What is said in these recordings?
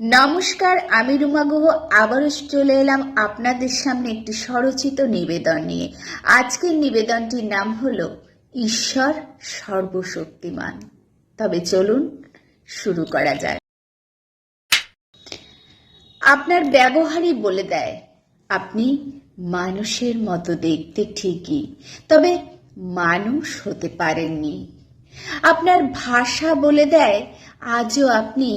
নমস্কার, আমি রুমা গুহ। আবারও চলে এলাম আপনাদের সামনে একটি স্বরচিত নিবেদন নিয়ে। আজকের নিবেদনটির নাম হলো, ঈশ্বর সর্বশক্তিমান। তবে চলুন শুরু করা যায় আপনার ব্যবহারই বলে দেয়, আপনি মানুষের মতো দেখতে ঠিকই, তবে মানুষ হতে পারেননি। আপনার ভাষা বলে দেয়, আজও আপনি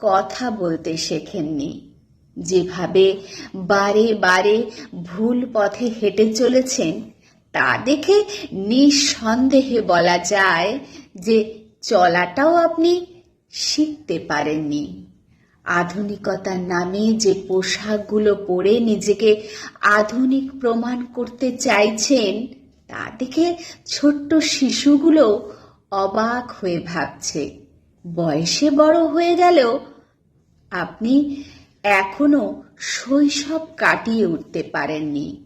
কথা বলতে শেখেননি। যেভাবে বারে বারে ভুল পথে হেঁটে চলেছেন, তা দেখে নিঃসন্দেহে বলা যায় যে চলাটাও আপনি শিখতে পারেননি। আধুনিকতার নামে যে পোশাকগুলো পরে নিজেকে আধুনিক প্রমাণ করতে চাইছেন, তা দেখে ছোট্ট শিশুগুলো অবাক হয়ে ভাবছে। বয়সে বড় হয়ে গেলেও আপনি এখনও শৈশব কাটিয়ে উঠতে পারেননি।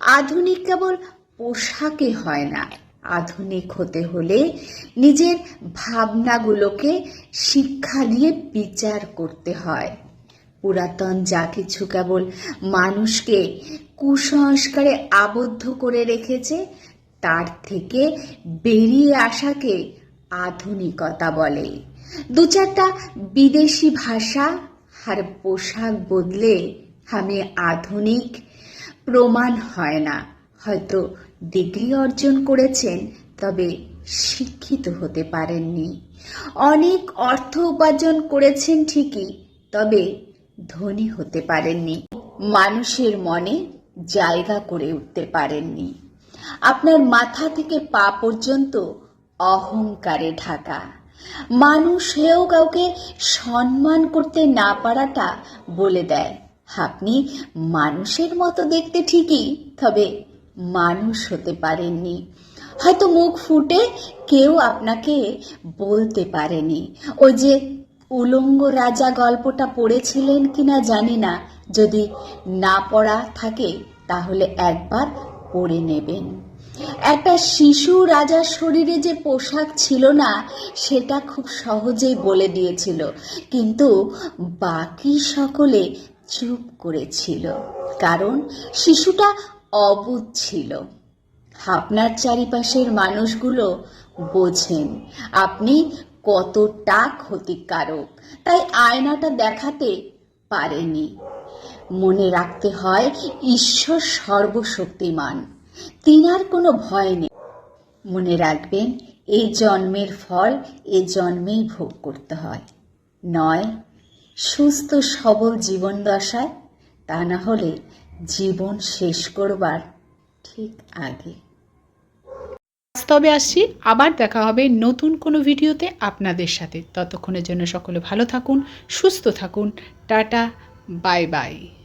আধুনিক কেবল পোশাকে হয় না। আধুনিক হতে হলে নিজের ভাবনাগুলোকে শিক্ষা দিয়ে বিচার করতে হয়। পুরাতন যা কিছু কেবল মানুষকে কুসংস্কারে আবদ্ধ করে রেখেছে, তার থেকে বেরিয়ে আসাকে আধুনিকতা বলে। দু চারটা বিদেশি ভাষা আর পোশাক বদলে আমি আধুনিক প্রমাণ হয় না। হয়তো ডিগ্রি অর্জন করেছেন, তবে শিক্ষিত হতে পারেননি। অনেক অর্থ উপার্জন করেছেন ঠিকই, তবে ধনী হতে পারেননি। মানুষের মনে জায়গা করে উঠতে পারেননি। আপনার মাথা থেকে পা পর্যন্ত অহংকারে ঢাকা মানুষ হয়েও কাউকে সম্মান করতে না পারাটা বলে দেয়। আপনি মানুষের মতো দেখতে ঠিকই, তবে মানুষ হতে পারেননি। হয়তো মুখ ফুটে কেউ আপনাকে বলতে পারেনি। ওই যে উলঙ্গ রাজা গল্পটা পড়েছিলেন কিনা জানি না। যদি না পড়া থাকে, তাহলে একবার পড়ে নেবেন। একটা শিশু রাজার শরীরে যে পোশাক ছিল না, সেটা খুব সহজেই বলে দিয়েছিল। কিন্তু বাকি সকলে চুপ করেছিল, কারণ শিশুটা অবুধ ছিল। আপনার চারিপাশের মানুষগুলো বোঝেন, আপনি কতটা ক্ষতিকারক, তাই আয়নাটা দেখাতে পারেনি। মনে রাখতে হয়, ঈশ্বর সর্বশক্তিমান। তিনার কোনো ভয় নেই। মনে রাখবেন এই জন্মের ফল, এ জন্মেই ভোগ করতে হয়। নয়, সুস্থ সবল জীবন দশায়, তা না হলে জীবন শেষ করবার ঠিক আগে। তবে আসছি আবার দেখা হবে নতুন কোনো ভিডিওতে আপনাদের সাথে। ততক্ষণের জন্য সকলে ভালো থাকুন, সুস্থ থাকুন। Tata, bye bye.